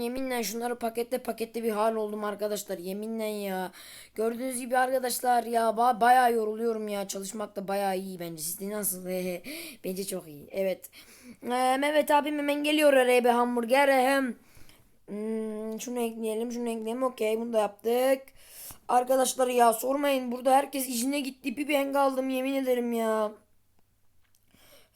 Yeminle şunları paketle paketle bir hal oldum arkadaşlar. Yeminle ya. Gördüğünüz gibi arkadaşlar ya ba- bayağı yoruluyorum ya. Çalışmak da bayağı iyi bence. Sizde nasıl? bence çok iyi. Evet. Ee, Mehmet abim hemen geliyor araya bir hamburger. Hem Hmm, şunu ekleyelim, şunu ekleyelim. Okey, bunu da yaptık. Arkadaşlar ya sormayın. Burada herkes işine gitti. Bir ben kaldım yemin ederim ya.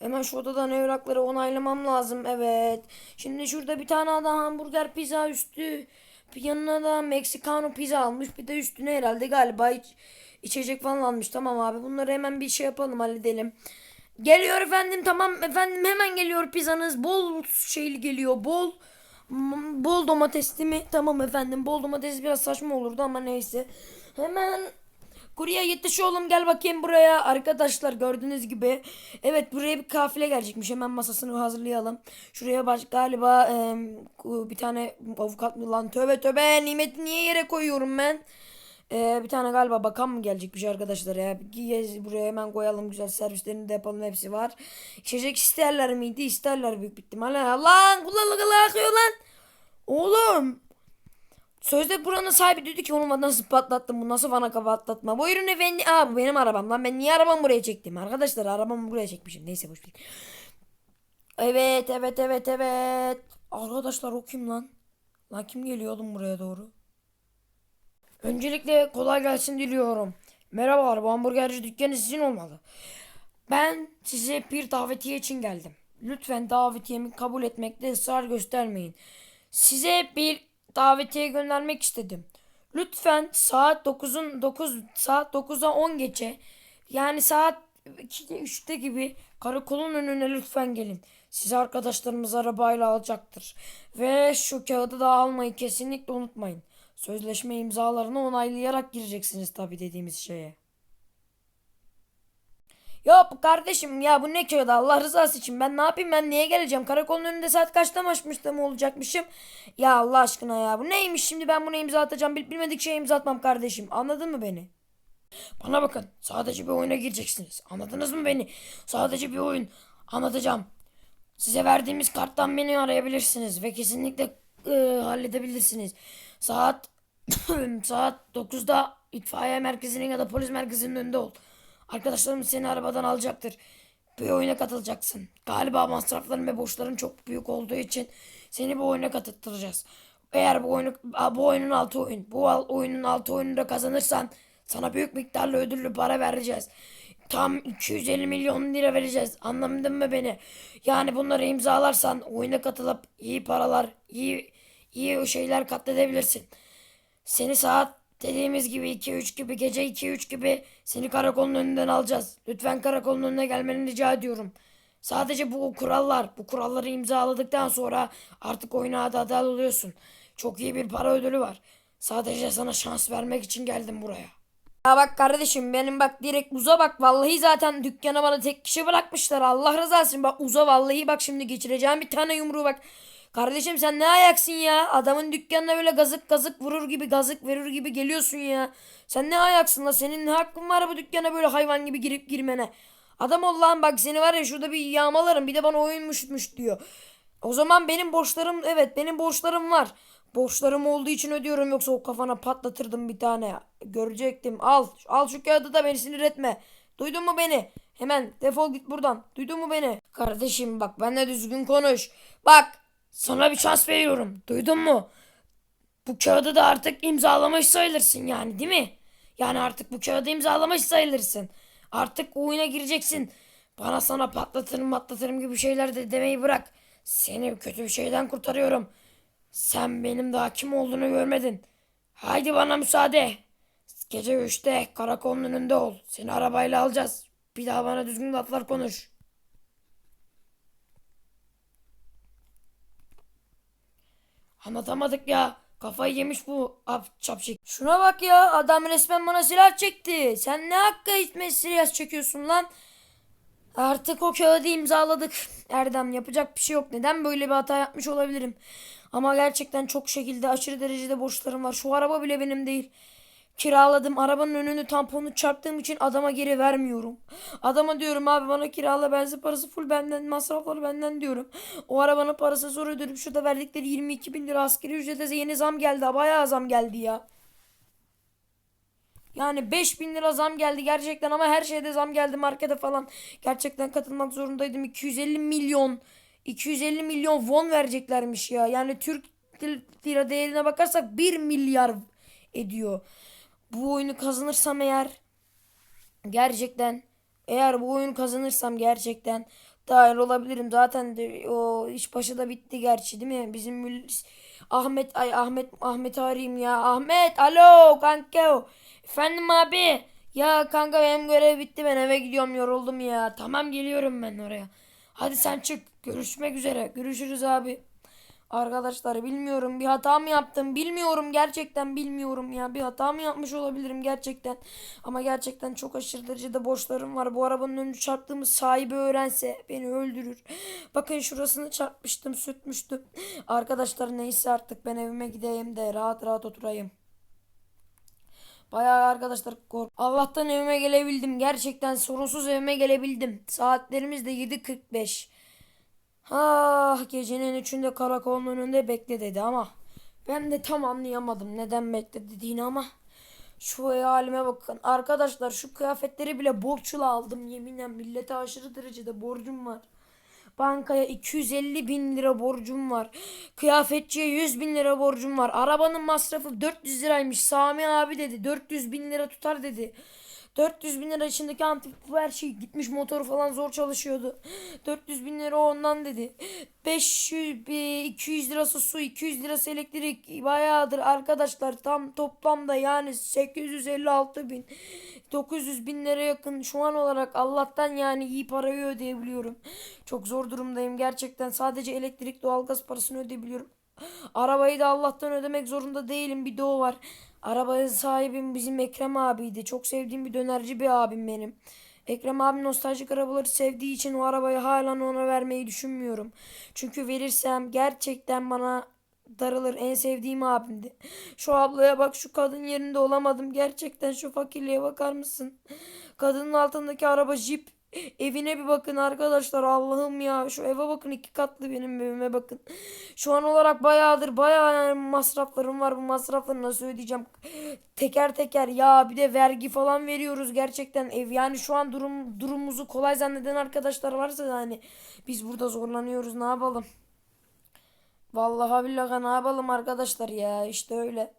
Hemen şu odadan evrakları onaylamam lazım. Evet. Şimdi şurada bir tane adam hamburger pizza üstü. Yanına da Meksikano pizza almış. Bir de üstüne herhalde galiba iç- içecek falan almış. Tamam abi bunları hemen bir şey yapalım halledelim. Geliyor efendim tamam efendim hemen geliyor pizzanız. Bol şeyli geliyor. Bol bol domatesli mi? Tamam efendim. Bol domates biraz saçma olurdu ama neyse. Hemen Kurye yetiş oğlum gel bakayım buraya. Arkadaşlar gördüğünüz gibi. Evet buraya bir kafile gelecekmiş. Hemen masasını hazırlayalım. Şuraya baş galiba ku- bir tane avukat mı lan? Tövbe tövbe nimeti niye yere koyuyorum ben? Ee, bir tane galiba bakan mı gelecekmiş arkadaşlar ya. Gez- Buraya hemen koyalım güzel servislerini de yapalım hepsi var. İçecek isterler miydi? İsterler büyük ihtimalle. Lan kulaklık akıyor lan. Oğlum. Sözde buranın sahibi dedi ki onu nasıl patlattın bu nasıl bana kafa atlatma. Buyurun efendi. Aa bu benim arabam lan ben niye arabamı buraya çektim. Arkadaşlar arabamı buraya çekmişim. Neyse boş ver. Evet evet evet evet. Arkadaşlar o kim lan? Lan kim geliyor oğlum buraya doğru? Öncelikle kolay gelsin diliyorum. Merhabalar bu hamburgerci dükkanı sizin olmalı. Ben size bir davetiye için geldim. Lütfen davetiyemi kabul etmekte ısrar göstermeyin. Size bir davetiye göndermek istedim. Lütfen saat 9'un 9 saat 9'a 10 geçe yani saat 2'de 3'te gibi karakolun önüne lütfen gelin. Sizi arkadaşlarımız arabayla alacaktır. Ve şu kağıdı da almayı kesinlikle unutmayın. Sözleşme imzalarını onaylayarak gireceksiniz tabii dediğimiz şeye. Yok kardeşim ya bu ne kağıdı? Allah rızası için ben ne yapayım? Ben niye geleceğim? Karakolun önünde saat kaçta maçmıştım olacakmışım? Ya Allah aşkına ya bu neymiş şimdi? Ben buna imza atacağım. Bil bilmedik şeye imza atmam kardeşim. Anladın mı beni? Bana bakın sadece bir oyuna gireceksiniz. Anladınız mı beni? Sadece bir oyun anlatacağım. Size verdiğimiz karttan beni arayabilirsiniz ve kesinlikle e, halledebilirsiniz. Saat saat 9'da itfaiye merkezinin ya da polis merkezinin önünde ol. Arkadaşlarım seni arabadan alacaktır. Bir oyuna katılacaksın. Galiba masrafların ve borçların çok büyük olduğu için seni bu oyuna katıttıracağız. Eğer bu oyunu bu oyunun altı oyun, bu oyunun altı oyununda kazanırsan sana büyük miktarlı ödüllü para vereceğiz. Tam 250 milyon lira vereceğiz. Anladın mı beni? Yani bunları imzalarsan oyuna katılıp iyi paralar, iyi iyi şeyler katledebilirsin. Seni saat dediğimiz gibi 2-3 gibi gece 2-3 gibi seni karakolun önünden alacağız. Lütfen karakolun önüne gelmeni rica ediyorum. Sadece bu kurallar, bu kuralları imzaladıktan sonra artık oyuna adadal oluyorsun. Çok iyi bir para ödülü var. Sadece sana şans vermek için geldim buraya. Ya bak kardeşim benim bak direkt uza bak vallahi zaten dükkana bana tek kişi bırakmışlar Allah rızası için bak uza vallahi bak şimdi geçireceğim bir tane yumruğu bak. Kardeşim sen ne ayaksın ya adamın dükkanına böyle gazık gazık vurur gibi gazık verir gibi geliyorsun ya. Sen ne ayaksın la senin ne hakkın var bu dükkana böyle hayvan gibi girip girmene. Adam ol lan bak seni var ya şurada bir yağmalarım bir de bana oyunmuşmuş diyor. O zaman benim borçlarım evet benim borçlarım var. Borçlarım olduğu için ödüyorum yoksa o kafana patlatırdım bir tane. Görecektim. Al. Al şu kağıdı da beni sinir etme. Duydun mu beni? Hemen defol git buradan. Duydun mu beni? Kardeşim bak benimle düzgün konuş. Bak sana bir şans veriyorum. Duydun mu? Bu kağıdı da artık imzalamış sayılırsın yani değil mi? Yani artık bu kağıdı imzalamış sayılırsın. Artık oyuna gireceksin. Bana sana patlatırım patlatırım gibi şeyler de demeyi bırak. Seni kötü bir şeyden kurtarıyorum. Sen benim daha kim olduğunu görmedin. Haydi bana müsaade. Gece üçte karakolun önünde ol. Seni arabayla alacağız. Bir daha bana düzgün laflar konuş. Anlatamadık ya. Kafayı yemiş bu ab çapşik. Şuna bak ya adam resmen bana silah çekti. Sen ne hakka hitme silah çekiyorsun lan? Artık o kağıdı imzaladık. Erdem yapacak bir şey yok. Neden böyle bir hata yapmış olabilirim? Ama gerçekten çok şekilde aşırı derecede borçlarım var. Şu araba bile benim değil. Kiraladım. Arabanın önünü tamponu çarptığım için adama geri vermiyorum. Adama diyorum abi bana kirala benzin parası full benden masrafları benden diyorum. O arabanın parasını sonra ödeyip şurada verdikleri 22 bin lira askeri ücrete yeni zam geldi. Bayağı zam geldi ya. Yani 5000 lira zam geldi gerçekten ama her şeyde zam geldi markete falan. Gerçekten katılmak zorundaydım. 250 milyon 250 milyon won vereceklermiş ya. Yani Türk lira değerine bakarsak 1 milyar ediyor. Bu oyunu kazanırsam eğer gerçekten eğer bu oyunu kazanırsam gerçekten dahil olabilirim. Zaten de, o iş başı da bitti gerçi değil mi? Bizim Ahmet ay Ahmet Ahmet arayayım ya. Ahmet alo kanka. Efendim abi. Ya kanka benim görev bitti ben eve gidiyorum yoruldum ya. Tamam geliyorum ben oraya. Hadi sen çık. Görüşmek üzere. Görüşürüz abi. Arkadaşlar bilmiyorum bir hata mı yaptım bilmiyorum gerçekten bilmiyorum ya bir hata mı yapmış olabilirim gerçekten ama gerçekten çok aşırı derecede borçlarım var bu arabanın önünü çarptığımı sahibi öğrense beni öldürür bakın şurasını çarpmıştım sürtmüştüm arkadaşlar neyse artık ben evime gideyim de rahat rahat oturayım Bayağı arkadaşlar kork. Allah'tan evime gelebildim. Gerçekten sorunsuz evime gelebildim. Saatlerimiz de 7.45. Ah gecenin üçünde karakolun önünde bekle dedi ama ben de tam anlayamadım neden bekle dediğini ama şu halime bakın. Arkadaşlar şu kıyafetleri bile borçla aldım yeminle millete aşırı derecede borcum var. Bankaya 250 bin lira borcum var. Kıyafetçiye 100 bin lira borcum var. Arabanın masrafı 400 liraymış. Sami abi dedi 400 bin lira tutar dedi. 400 bin lira içindeki antif her şey gitmiş motoru falan zor çalışıyordu. 400 bin lira ondan dedi. 500 bir 200 lirası su 200 lirası elektrik bayağıdır arkadaşlar tam toplamda yani 856 bin 900 bin lira yakın şu an olarak Allah'tan yani iyi parayı ödeyebiliyorum. Çok zor durumdayım gerçekten sadece elektrik doğalgaz parasını ödeyebiliyorum. Arabayı da Allah'tan ödemek zorunda değilim bir de o var. Arabanın sahibim bizim Ekrem abiydi. Çok sevdiğim bir dönerci bir abim benim. Ekrem abim nostaljik arabaları sevdiği için o arabayı hala ona vermeyi düşünmüyorum. Çünkü verirsem gerçekten bana darılır. En sevdiğim abimdi. Şu ablaya bak şu kadın yerinde olamadım. Gerçekten şu fakirliğe bakar mısın? Kadının altındaki araba jip. Evine bir bakın arkadaşlar Allah'ım ya şu eve bakın iki katlı benim evime bakın. Şu an olarak bayağıdır bayağı yani masraflarım var bu masrafları nasıl ödeyeceğim teker teker ya bir de vergi falan veriyoruz gerçekten ev yani şu an durum durumumuzu kolay zanneden arkadaşlar varsa yani biz burada zorlanıyoruz ne yapalım. Vallahi billahi ne yapalım arkadaşlar ya işte öyle.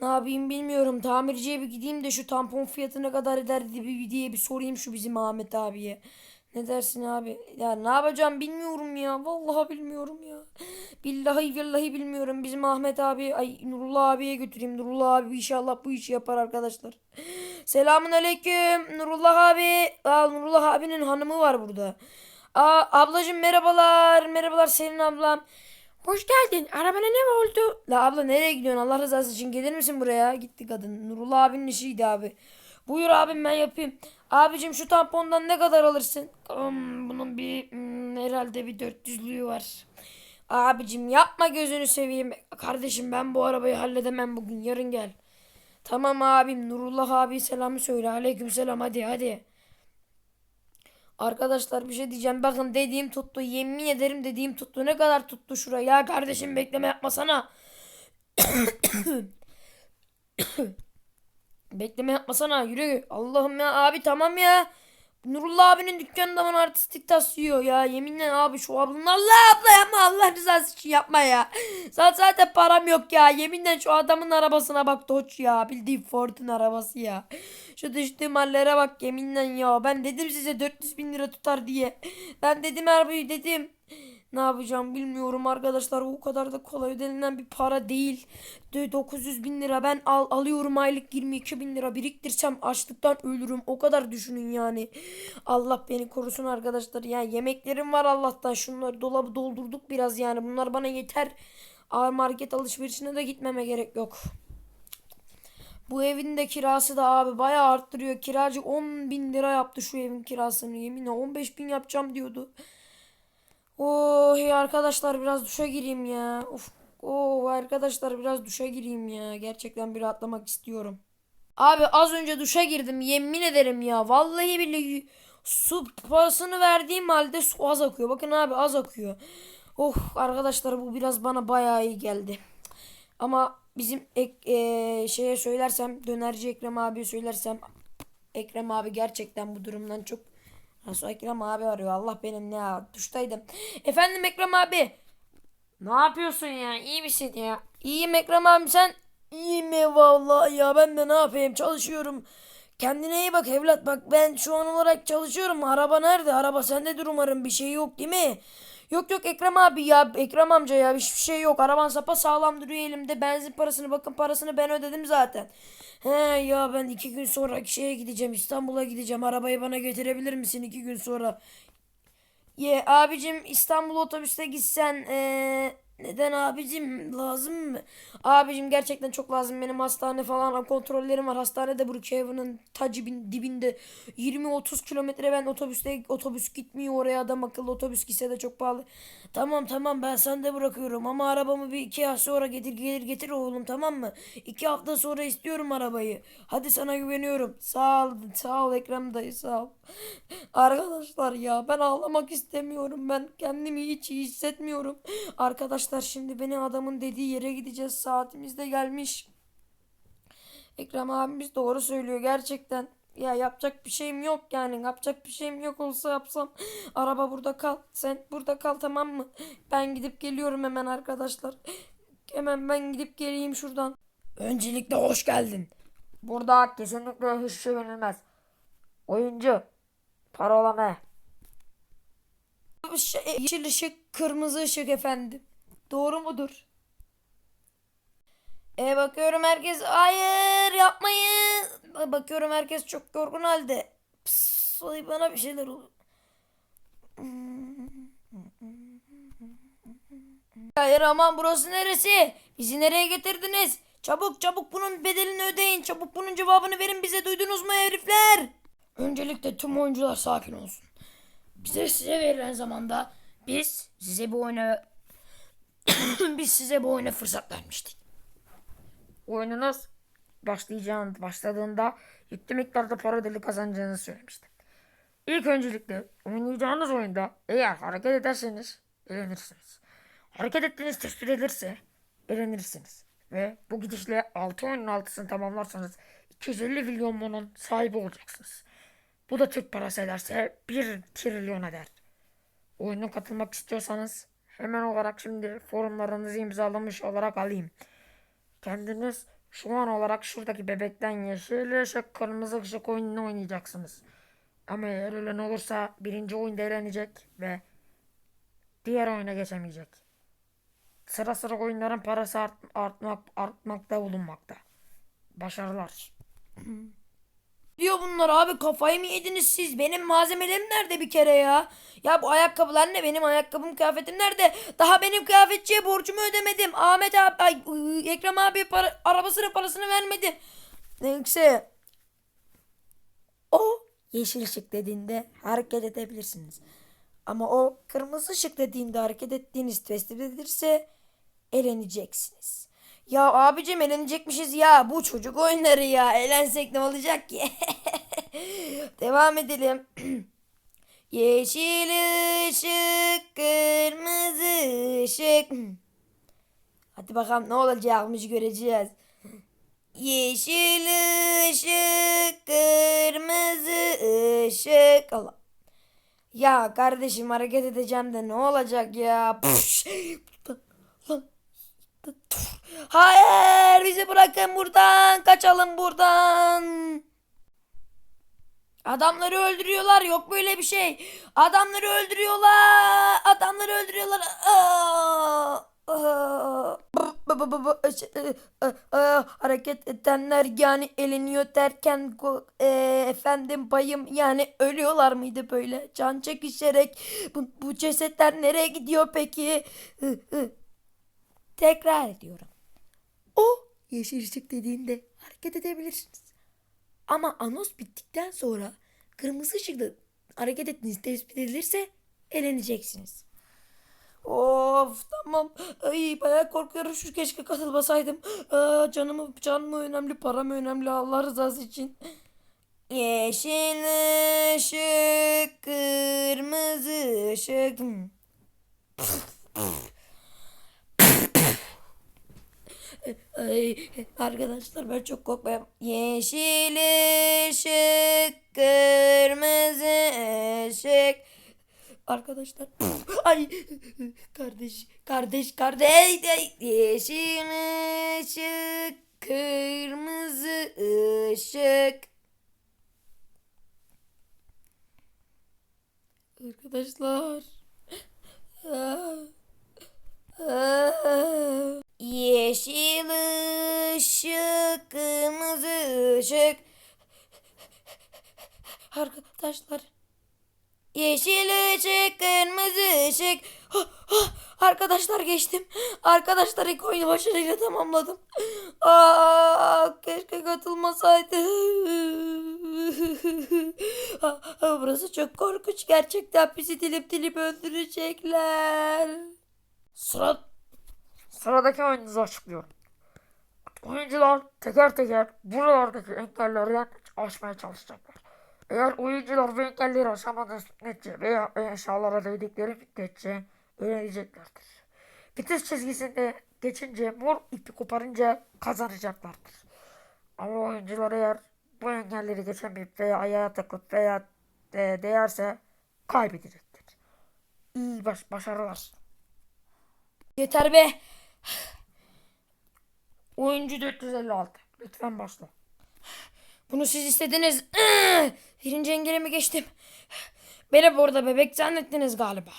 Ne yapayım bilmiyorum. Tamirciye bir gideyim de şu tampon fiyatı ne kadar eder diye bir sorayım şu bizim Ahmet abiye. Ne dersin abi? Ya ne yapacağım bilmiyorum ya. Vallahi bilmiyorum ya. Billahi billahi bilmiyorum. Bizim Ahmet abi, ay Nurullah abiye götüreyim. Nurullah abi inşallah bu işi yapar arkadaşlar. Selamun aleyküm. Nurullah abi. Aa, Nurullah abinin hanımı var burada. Aa, ablacığım merhabalar. Merhabalar Selin ablam. Hoş geldin. Arabana ne oldu? La abla nereye gidiyorsun? Allah rızası için gelir misin buraya? Gitti kadın. Nurullah abinin işiydi abi. Buyur abim ben yapayım. Abicim şu tampondan ne kadar alırsın? Hmm, bunun bir hmm, herhalde bir 400'lüğü var. Abicim yapma gözünü seveyim. Kardeşim ben bu arabayı halledemem bugün. Yarın gel. Tamam abim. Nurullah abi selamı söyle. Aleyküm selam hadi hadi. Arkadaşlar bir şey diyeceğim. Bakın dediğim tuttu. Yemin ederim dediğim tuttu. Ne kadar tuttu şuraya? Ya kardeşim bekleme yapmasana. bekleme yapmasana. Yürü. Allah'ım ya abi tamam ya. Nurullah abinin dükkanında bana artistik taslıyor ya. Yeminle abi şu ablanın Allah abla yapma Allah rızası için yapma ya. Zaten, zaten param yok ya. Yeminle şu adamın arabasına bak Dodge ya. Bildiğin Ford'un arabası ya. Şu düştüğüm hallere bak yeminle ya. Ben dedim size 400 bin lira tutar diye. Ben dedim arabayı dedim. Ne yapacağım bilmiyorum arkadaşlar. O kadar da kolay ödenilen bir para değil. De 900 bin lira ben al, alıyorum aylık 22 bin lira biriktirsem açlıktan ölürüm. O kadar düşünün yani. Allah beni korusun arkadaşlar. Yani yemeklerim var Allah'tan. Şunları dolabı doldurduk biraz yani. Bunlar bana yeter. Ağır market alışverişine de gitmeme gerek yok. Bu evin de kirası da abi bayağı arttırıyor. Kiracı 10 bin lira yaptı şu evin kirasını. Yeminle 15 bin yapacağım diyordu. Oh arkadaşlar biraz duşa gireyim ya. Of. Oh arkadaşlar biraz duşa gireyim ya. Gerçekten bir rahatlamak istiyorum. Abi az önce duşa girdim yemin ederim ya. Vallahi billahi su parasını verdiğim halde su az akıyor. Bakın abi az akıyor. Oh arkadaşlar bu biraz bana bayağı iyi geldi. Ama bizim ek, eee, şeye söylersem dönerci Ekrem abiye söylersem Ekrem abi gerçekten bu durumdan çok Nasıl Ekrem abi arıyor Allah benim ne ya duştaydım. Efendim Ekrem abi. Ne yapıyorsun ya iyi misin ya? İyiyim Ekrem abi sen? İyiyim vallahi ya ben de ne yapayım çalışıyorum. Kendine iyi bak evlat bak ben şu an olarak çalışıyorum. Araba nerede? Araba sendedir umarım bir şey yok değil mi? Yok yok Ekrem abi ya Ekrem amca ya hiçbir şey yok. Araban sapa sağlam duruyor elimde. Benzin parasını bakın parasını ben ödedim zaten. He ya ben iki gün sonra şeye gideceğim İstanbul'a gideceğim. Arabayı bana getirebilir misin iki gün sonra? Ye abicim İstanbul otobüste gitsen eee, neden abicim lazım mı? Abicim gerçekten çok lazım. Benim hastane falan kontrollerim var. Hastanede Brookhaven'ın ta dibinde 20-30 kilometre ben otobüste otobüs gitmiyor oraya adam akıllı otobüs gitse de çok pahalı. Tamam tamam ben sende bırakıyorum ama arabamı bir iki hafta sonra getir gelir getir oğlum tamam mı? İki hafta sonra istiyorum arabayı. Hadi sana güveniyorum. Sağ ol sağ ol Ekrem dayı sağ ol. Arkadaşlar ya ben ağlamak istemiyorum. Ben kendimi hiç iyi hissetmiyorum. Arkadaşlar şimdi beni adamın dediği yere gideceğiz. Saatimiz de gelmiş. Ekrem abimiz doğru söylüyor gerçekten. Ya yapacak bir şeyim yok yani. Yapacak bir şeyim yok olsa yapsam. Araba burada kal. Sen burada kal tamam mı? Ben gidip geliyorum hemen arkadaşlar. Hemen ben gidip geleyim şuradan. Öncelikle hoş geldin. Burada kesinlikle hiçbir şey verilmez. Oyuncu. Parola ne? Şey, Yeşil ışık, kırmızı ışık efendim. Doğru mudur? E bakıyorum herkes hayır yapmayın. Bakıyorum herkes çok yorgun halde. Pıs, bana bir şeyler oluyor. Hayır aman burası neresi? Bizi nereye getirdiniz? Çabuk çabuk bunun bedelini ödeyin. Çabuk bunun cevabını verin bize duydunuz mu herifler? Öncelikle tüm oyuncular sakin olsun. Bize size verilen zamanda biz size bu oyuna biz size bu oyuna fırsat vermiştik. Oyununuz başlayacağın başladığında yüklü miktarda para ödülü kazanacağınızı söylemiştim. İlk öncelikle oynayacağınız oyunda eğer hareket ederseniz eğlenirsiniz. Hareket ettiğiniz tespit edilirse eğlenirsiniz. Ve bu gidişle 6 oyunun altısını tamamlarsanız 250 milyon monun sahibi olacaksınız. Bu da Türk parası ederse 1 trilyon eder. Oyuna katılmak istiyorsanız hemen olarak şimdi forumlarınızı imzalamış olarak alayım. Kendiniz şu an olarak şuradaki bebekten yeşil ışık kırmızı ışık oyununu oynayacaksınız. Ama eğer ölen olursa birinci oyunda elenecek ve diğer oyuna geçemeyecek. Sıra sıra oyunların parası art, artmak, artmakta bulunmakta. Başarılar. Diyor bunlar abi kafayı mı yediniz siz? Benim malzemelerim nerede bir kere ya? Ya bu ayakkabılar ne? Benim ayakkabım kıyafetim nerede? Daha benim kıyafetçiye borcumu ödemedim. Ahmet abi, ay, Ekrem abi para, arabasının parasını vermedim. Neyse. O yeşil ışık dediğinde hareket edebilirsiniz. Ama o kırmızı ışık dediğinde hareket ettiğiniz tespit edilirse eleneceksiniz. Ya abicim elenecekmişiz ya. Bu çocuk oyunları ya. Elensek ne olacak ki? Devam edelim. Yeşil ışık, kırmızı ışık. Hadi bakalım ne olacakmış göreceğiz. Yeşil ışık, kırmızı ışık. Allah. Ya kardeşim hareket edeceğim de ne olacak ya? Lan. Hayır bizi bırakın buradan. Kaçalım buradan. Adamları öldürüyorlar. Yok böyle bir şey. Adamları öldürüyorlar. Adamları öldürüyorlar. Hareket edenler yani eleniyor derken e, efendim bayım yani ölüyorlar mıydı böyle can çekişerek bu, bu cesetler nereye gidiyor peki tekrar ediyorum yeşil ışık dediğinde hareket edebilirsiniz ama anons bittikten sonra kırmızı ışıkta hareket ettiğiniz tespit edilirse eleneceksiniz. Of tamam. Ay bayağı korkuyorum şu keşke katılmasaydım. Aa, canımı can mı önemli para mı önemli Allah rızası için. Yeşil ışık kırmızı ışık. Ay, arkadaşlar ben çok korkmayayım. Yeşil ışık, kırmızı ışık. Arkadaşlar ay kardeş kardeş kardeş yeşil ışık, kırmızı ışık. Arkadaşlar. Arkadaşlar. Yeşil ışık, kırmızı ışık. Ah, ah, Arkadaşlar geçtim. Arkadaşlar ilk oyunu başarıyla tamamladım. Aa, keşke katılmasaydı. Burası çok korkunç. Gerçekten bizi dilip dilip öldürecekler. Sıra, sıradaki oyununuzu açıklıyorum. Oyuncular teker teker buralardaki engelleri aşmaya çalışacaklar. Eğer oyuncular bu engelleri aşamadığı müddetçe veya eşyalara değdikleri müddetçe öğreneceklerdir. Bitiş çizgisinde geçince mor ipi koparınca kazanacaklardır. Ama oyuncular eğer bu engelleri geçemeyip veya ayağa takıp veya e, değerse kaybedecektir. İyi baş, başarılar. Yeter be. Oyuncu 456. Lütfen başla. Bunu siz istediniz. Birinci engelimi geçtim. Beni burada bebek zannettiniz galiba.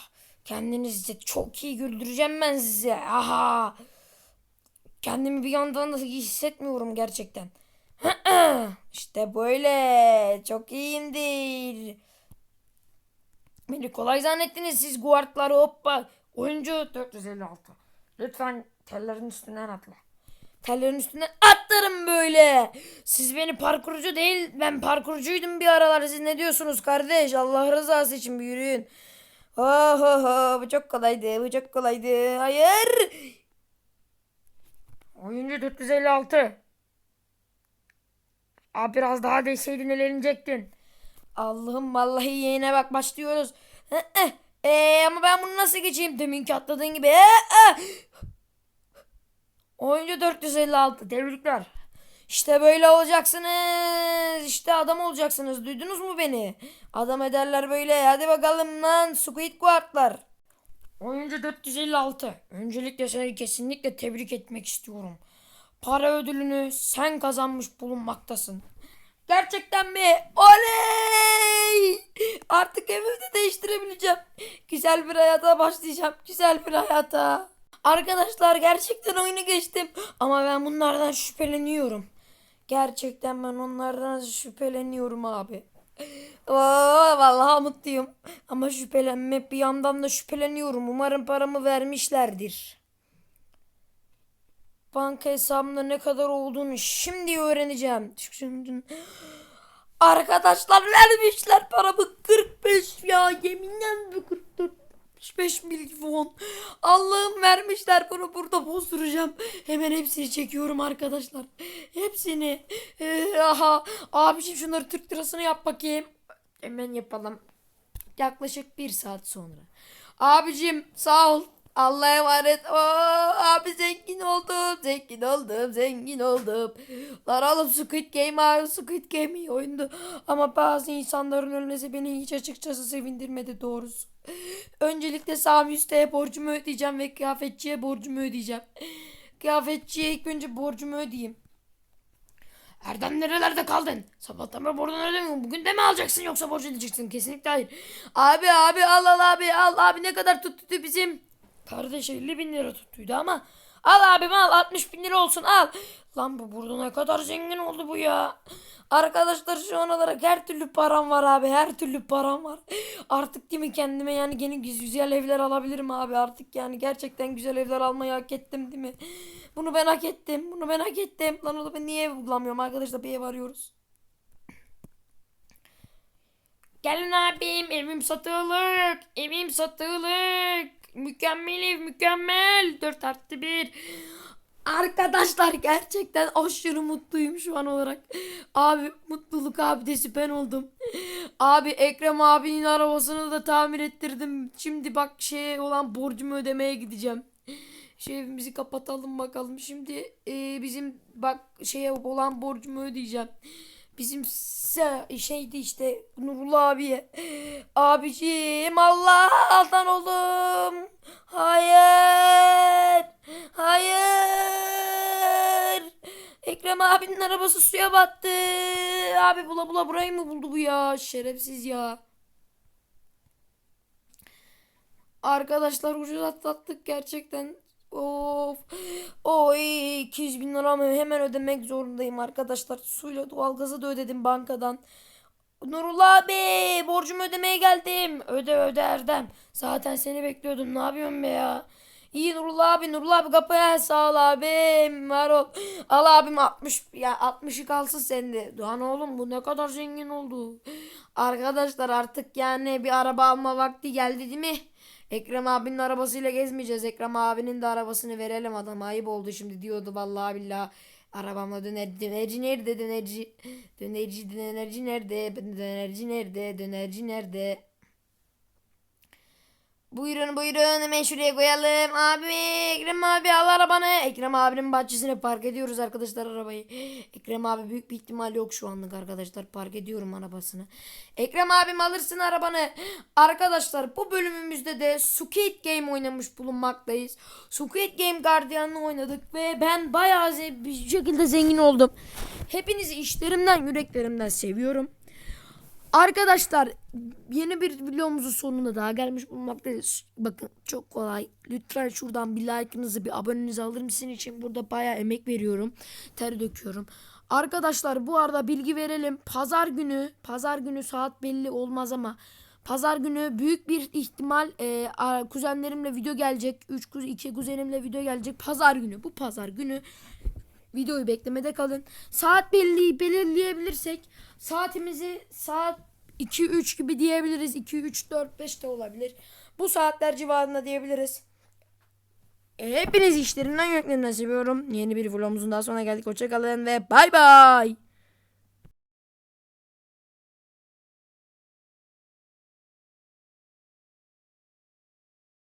Kendinizi çok iyi güldüreceğim ben size. Aha. Kendimi bir yandan da iyi hissetmiyorum gerçekten. işte böyle. Çok iyiyimdir. Beni kolay zannettiniz siz guardları hoppa. Oyuncu 456. Lütfen tellerin üstünden atla. Tellerin üstüne atlarım böyle. Siz beni parkurcu değil ben parkurcuydum bir aralar. Siz ne diyorsunuz kardeş? Allah rızası için bir yürüyün. Oh, oh, oh, bu çok kolaydı bu çok kolaydı. Hayır. Oyuncu 456. Abi biraz daha değseydin elenecektin. Allah'ım vallahi yeğene bak başlıyoruz. Eee ama ben bunu nasıl geçeyim? Deminki atladığın gibi. Ee. Oyuncu 456. Tebrikler. İşte böyle olacaksınız. İşte adam olacaksınız. Duydunuz mu beni? Adam ederler böyle. Hadi bakalım lan Squid Guard'lar. Oyuncu 456. Öncelikle seni kesinlikle tebrik etmek istiyorum. Para ödülünü sen kazanmış bulunmaktasın. Gerçekten mi? Oley! Artık evimi de değiştirebileceğim. Güzel bir hayata başlayacağım. Güzel bir hayata. Arkadaşlar gerçekten oyunu geçtim. Ama ben bunlardan şüpheleniyorum. Gerçekten ben onlardan şüpheleniyorum abi. Oo, vallahi mutluyum. Ama şüphelenme bir yandan da şüpheleniyorum. Umarım paramı vermişlerdir. Banka hesabımda ne kadar olduğunu şimdi öğreneceğim. Arkadaşlar vermişler paramı 45 ya yeminle bir 44 65 milyon. Allah'ım vermişler bunu burada bozduracağım. Hemen hepsini çekiyorum arkadaşlar. Hepsini. Ee, aha. Abiciğim şunları Türk lirasını yap bakayım. Hemen yapalım. Yaklaşık bir saat sonra. Abicim sağ ol. Allah'a emanet. Oo, abi zengin oldum. Zengin oldum. Zengin oldum. Lan oğlum Squid Game abi. Squid Game iyi oyundu. Ama bazı insanların ölmesi beni hiç açıkçası sevindirmedi doğrusu. Öncelikle Sami Usta'ya borcumu ödeyeceğim ve kıyafetçiye borcumu ödeyeceğim. Kıyafetçiye ilk önce borcumu ödeyeyim. Erdem nerelerde kaldın? Sabahtan beri borcunu ödemiyorum. Bugün de mi alacaksın yoksa borç ödeyeceksin? Kesinlikle hayır. Abi abi al al abi al abi ne kadar tuttu bizim? Kardeş 50 bin lira tuttuydu ama al abim al 60 bin lira olsun al. Lan bu burada ne kadar zengin oldu bu ya. Arkadaşlar şu an olarak her türlü param var abi her türlü param var. Artık değil mi kendime yani yeni güzel evler alabilirim abi artık yani gerçekten güzel evler almayı hak ettim değil mi? Bunu ben hak ettim bunu ben hak ettim. Lan oğlum ben niye ev bulamıyorum arkadaşlar bir ev arıyoruz. Gelin abim evim satılık evim satılık. Mükemmel ev mükemmel. 4 artı 1. Arkadaşlar gerçekten aşırı mutluyum şu an olarak. Abi mutluluk abidesi ben oldum. Abi Ekrem abinin arabasını da tamir ettirdim. Şimdi bak şey olan borcumu ödemeye gideceğim. Şu evimizi kapatalım bakalım. Şimdi e, bizim bak şeye olan borcumu ödeyeceğim. Bizim şeydi işte Nurullah abiye. Abicim Allah'tan oldum. Hayır. Hayır. Ekrem abinin arabası suya battı. Abi bula bula burayı mı buldu bu ya? Şerefsiz ya. Arkadaşlar ucuz atlattık gerçekten. Of. Oy 200 bin liramı hemen ödemek zorundayım arkadaşlar. Suyla doğalgazı da ödedim bankadan. Nurullah abi borcumu ödemeye geldim. Öde öde Erdem. Zaten seni bekliyordum. Ne yapıyorsun be ya? İyi Nurullah abi Nurullah abi kapıya sağ ol abim. Var ol. Al abim 60 ya 60'ı kalsın sende. Doğan oğlum bu ne kadar zengin oldu. Arkadaşlar artık yani bir araba alma vakti geldi değil mi? Ekrem abinin arabasıyla gezmeyeceğiz. Ekrem abinin de arabasını verelim adam. Ayıp oldu şimdi diyordu vallahi billahi. Arabamla döner, dönerci nerede dönerci? Dönerci dönerci nerede? Dönerci nerede? Dönerci nerede? Buyurun buyurun hemen şuraya koyalım. Abi Ekrem abi al arabanı. Ekrem abinin bahçesine park ediyoruz arkadaşlar arabayı. Ekrem abi büyük bir ihtimal yok şu anlık arkadaşlar. Park ediyorum arabasını. Ekrem abim alırsın arabanı. Arkadaşlar bu bölümümüzde de Squid Game oynamış bulunmaktayız. Squid Game Guardian'ı oynadık ve ben bayağı bir şekilde zengin oldum. Hepinizi işlerimden yüreklerimden seviyorum. Arkadaşlar yeni bir videomuzun sonuna daha gelmiş bulunmaktayız. Bakın çok kolay. Lütfen şuradan bir like'ınızı bir abonenizi alır mısın için burada bayağı emek veriyorum. Ter döküyorum. Arkadaşlar bu arada bilgi verelim. Pazar günü, pazar günü saat belli olmaz ama pazar günü büyük bir ihtimal e, kuzenlerimle video gelecek. 3 2 kuzenimle video gelecek pazar günü. Bu pazar günü videoyu beklemede kalın. Saat belli belirleyebilirsek saatimizi saat 2-3 gibi diyebiliriz. 2-3-4-5 de olabilir. Bu saatler civarında diyebiliriz. E, hepiniz işlerinden yüreklerinden seviyorum. Yeni bir vlogumuzun daha sonuna geldik. Hoşçakalın ve bay bay.